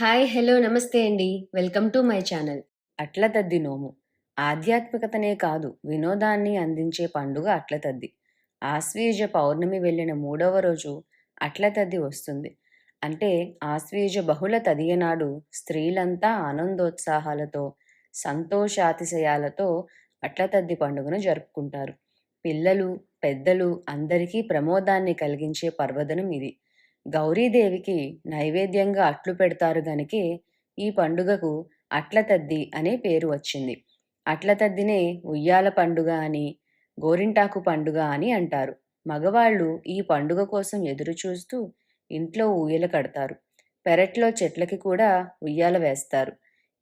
Hi hello నమస్తే అండి. Welcome to my channel. Atla Taddi నోము. ఆధ్యాత్మికతనే కాదు వినోదాన్ని అందించే పండుగ అట్ల తద్ది. ఆశ్వీజ పౌర్ణమి వెళ్ళిన మూడవ రోజు అట్ల తద్ది వస్తుంది. అంటే ఆశ్వీజ బహుళ తదియనాడు స్త్రీలంతా ఆనందోత్సాహాలతో సంతోషాతిశయాలతో అట్ల తద్ది పండుగను జరుపుకుంటారు. పిల్లలు పెద్దలు అందరికీ ప్రమోదాన్ని కలిగించే పర్వదనం ఇది. గౌరీదేవికి నైవేద్యంగా అట్లు పెడతారు గనుకే ఈ పండుగకు అట్లతద్ది అనే పేరు వచ్చింది. అట్లతద్దినే ఉయ్యాల పండుగ అని గోరింటాకు పండుగ అని అంటారు. మగవాళ్ళు ఈ పండుగ కోసం ఎదురు చూస్తూ ఇంట్లో ఊయల కడతారు. పెరట్లో చెట్లకి కూడా ఉయ్యాల వేస్తారు.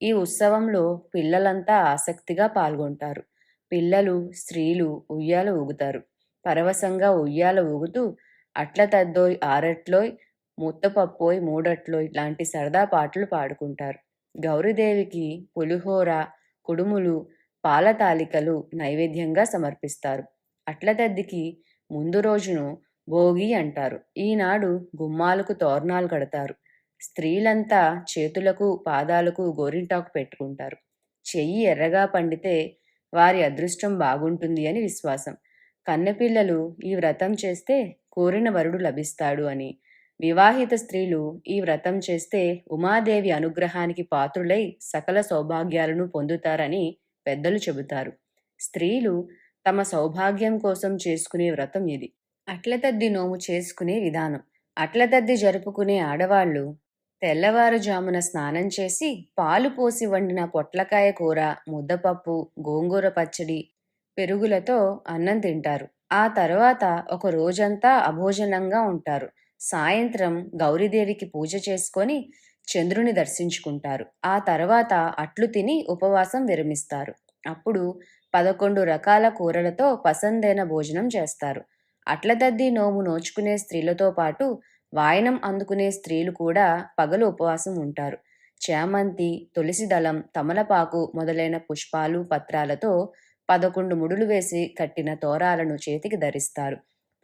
ఈ ఉత్సవంలో పిల్లలంతా ఆసక్తిగా పాల్గొంటారు. పిల్లలు స్త్రీలు ఉయ్యాల ఊగుతారు. పరవశంగా ఉయ్యాల ఊగుతూ అట్ల తద్దోయ్ ఆరట్లోయ్ ముత్తపప్పోయ్ మూడట్లోయ్ లాంటి సరదా పాటలు పాడుకుంటారు. గౌరీదేవికి పులిహోర కుడుములు పాల తాలికలు నైవేద్యంగా సమర్పిస్తారు. అట్ల తద్దికి ముందు రోజును భోగి అంటారు. ఈనాడు గుమ్మాలకు తోరణాలు కడతారు. స్త్రీలంతా చేతులకు పాదాలకు గోరింటాకు పెట్టుకుంటారు. చెయ్యి ఎర్రగా పండితే వారి అదృష్టం బాగుంటుంది అని విశ్వాసం. కన్నెపిల్లలు ఈ వ్రతం చేస్తే కోరిన వరుడు లభిస్తాడు అని. వివాహిత స్త్రీలు ఈ వ్రతం చేస్తే ఉమాదేవి అనుగ్రహానికి పాత్రులై సకల సౌభాగ్యాలను పొందుతారని పెద్దలు చెబుతారు. స్త్రీలు తమ సౌభాగ్యం కోసం చేసుకునే వ్రతం ఇది. అట్లతద్ది నోము చేసుకునే విధానం. అట్లతద్ది జరుపుకునే ఆడవాళ్ళు తెల్లవారుజామున స్నానం చేసి పాలు పోసి వండిన పొట్లకాయ కూర ముద్దపప్పు గోంగూర పచ్చడి పెరుగులతో అన్నం తింటారు. ఆ తర్వాత ఒక రోజంతా అభోజనంగా ఉంటారు. సాయంత్రం గౌరీదేవికి పూజ చేసుకొని చంద్రుని దర్శించుకుంటారు. ఆ తర్వాత అట్లు తిని ఉపవాసం విరమిస్తారు. అప్పుడు పదకొండు రకాల కూరలతో పసందైన భోజనం చేస్తారు. అట్లదద్ది నోము నోచుకునే స్త్రీలతో పాటు వాయనం అందుకునే స్త్రీలు కూడా పగలు ఉపవాసం ఉంటారు. చామంతి తులసిదళం తమలపాకు మొదలైన పుష్పాలు పత్రాలతో పదకొండు ముడులు వేసి కట్టిన తోరాలను చేతికి ధరిస్తారు.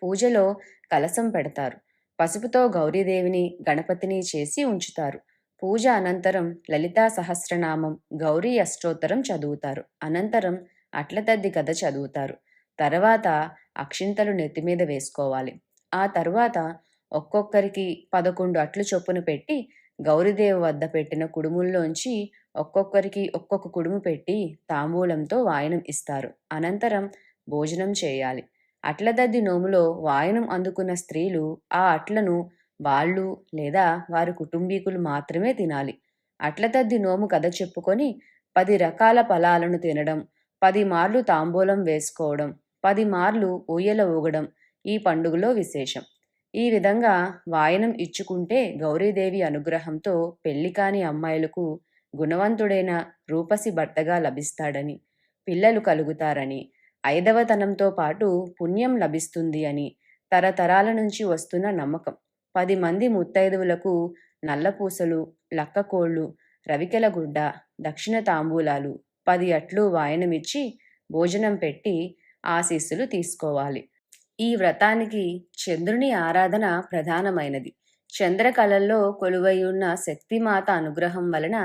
పూజలో కలసం పెడతారు. పసుపుతో గౌరీదేవిని గణపతిని చేసి ఉంచుతారు. పూజ అనంతరం లలితా సహస్రనామం గౌరీ అష్టోత్తరం చదువుతారు. అనంతరం అట్లతద్ది కథ చదువుతారు. తర్వాత అక్షింతలు నెత్తిమీద వేసుకోవాలి. ఆ తర్వాత ఒక్కొక్కరికి పదకొండు అట్లు చొప్పున పెట్టి గౌరీదేవి వద్ద పెట్టిన కుడుముల్లోంచి ఒక్కొక్కరికి ఒక్కొక్క కుడుము పెట్టి తాంబూలంతో వాయనం ఇస్తారు. అనంతరం భోజనం చేయాలి. అట్లదద్ది నోములో వాయనం అందుకున్న స్త్రీలు ఆ అట్లను వాళ్ళు లేదా వారి కుటుంబీకులు మాత్రమే తినాలి. అట్లదద్ది నోము కథ చెప్పుకొని పది రకాల ఫలాలను తినడం పది మార్లు తాంబూలం వేసుకోవడం పది మార్లు ఊయల ఊగడం ఈ పండుగలో విశేషం. ఈ విధంగా వాయనం ఇచ్చుకుంటే గౌరీదేవి అనుగ్రహంతో పెళ్ళి కాని అమ్మాయిలకు గుణవంతుడైన రూపసి భర్తగా లభిస్తాడని పిల్లలు కలుగుతారని ఐదవతనంతో పాటు పుణ్యం లభిస్తుంది అని తరతరాల నుంచి వస్తున్న నమ్మకం. పది మంది ముత్తైదువులకు నల్లపూసలు లక్కకోళ్ళు రవికెల గుడ్డ దక్షిణ తాంబూలాలు పది అట్లు వాయనమిచ్చి భోజనం పెట్టి ఆశీస్సులు తీసుకోవాలి. ఈ వ్రతానికి చంద్రుని ఆరాధన ప్రధానమైనది. చంద్రకళల్లో కొలువై ఉన్న శక్తిమాత అనుగ్రహం వలన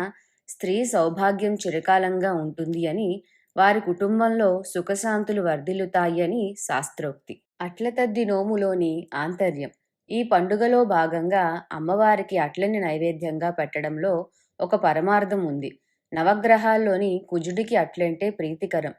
స్త్రీ సౌభాగ్యం చిరకాలంగా ఉంటుంది అని వారి కుటుంబంలో సుఖశాంతులు వర్ధిల్లుతాయని శాస్త్రోక్తి. అట్లతద్ది నోములోని ఆంతర్యం. ఈ పండుగలో భాగంగా అమ్మవారికి అట్లని నైవేద్యంగా పెట్టడంలో ఒక పరమార్థం ఉంది. నవగ్రహాల్లోని కుజుడికి అట్లంటే ప్రీతికరం.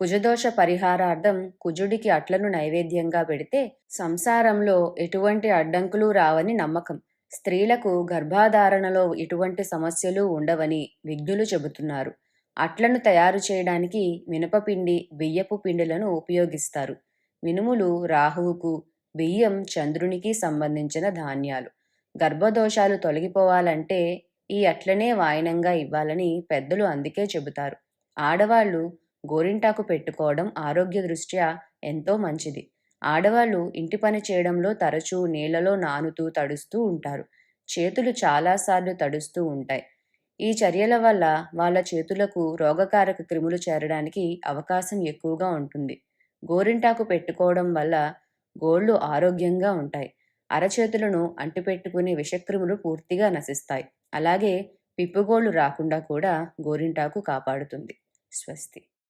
కుజదోష పరిహారార్థం కుజుడికి అట్లను నైవేద్యంగా పెడితే సంసారంలో ఎటువంటి అడ్డంకులు రావని నమ్మకం. స్త్రీలకు గర్భాధారణలో ఎటువంటి సమస్యలు ఉండవని విజ్ఞులు చెబుతున్నారు. అట్లను తయారు చేయడానికి మినపపిండి బియ్యపు పిండిలను ఉపయోగిస్తారు. మినుములు రాహువుకు బియ్యం చంద్రునికి సంబంధించిన ధాన్యాలు. గర్భదోషాలు తొలగిపోవాలంటే ఈ అట్లనే వాయనంగా ఇవ్వాలని పెద్దలు అందుకే చెబుతారు. ఆడవాళ్ళు గోరింటాకు పెట్టుకోవడం ఆరోగ్య దృష్ట్యా ఎంతో మంచిది. ఆడవాళ్ళు ఇంటి పని చేయడంలో తరచూ నీళ్ళలో నానుతూ తడుస్తూ ఉంటారు. చేతులు చాలాసార్లు తడుస్తూ ఉంటాయి. ఈ చర్యల వల్ల వాళ్ళ చేతులకు రోగకారక క్రిములు చేరడానికి అవకాశం ఎక్కువగా ఉంటుంది. గోరింటాకు పెట్టుకోవడం వల్ల గోళ్ళు ఆరోగ్యంగా ఉంటాయి. అరచేతులను అంటిపెట్టుకునే విషక్రిములు పూర్తిగా నశిస్తాయి. అలాగే పిప్పుగోళ్ళు రాకుండా కూడా గోరింటాకు కాపాడుతుంది. స్వస్తి.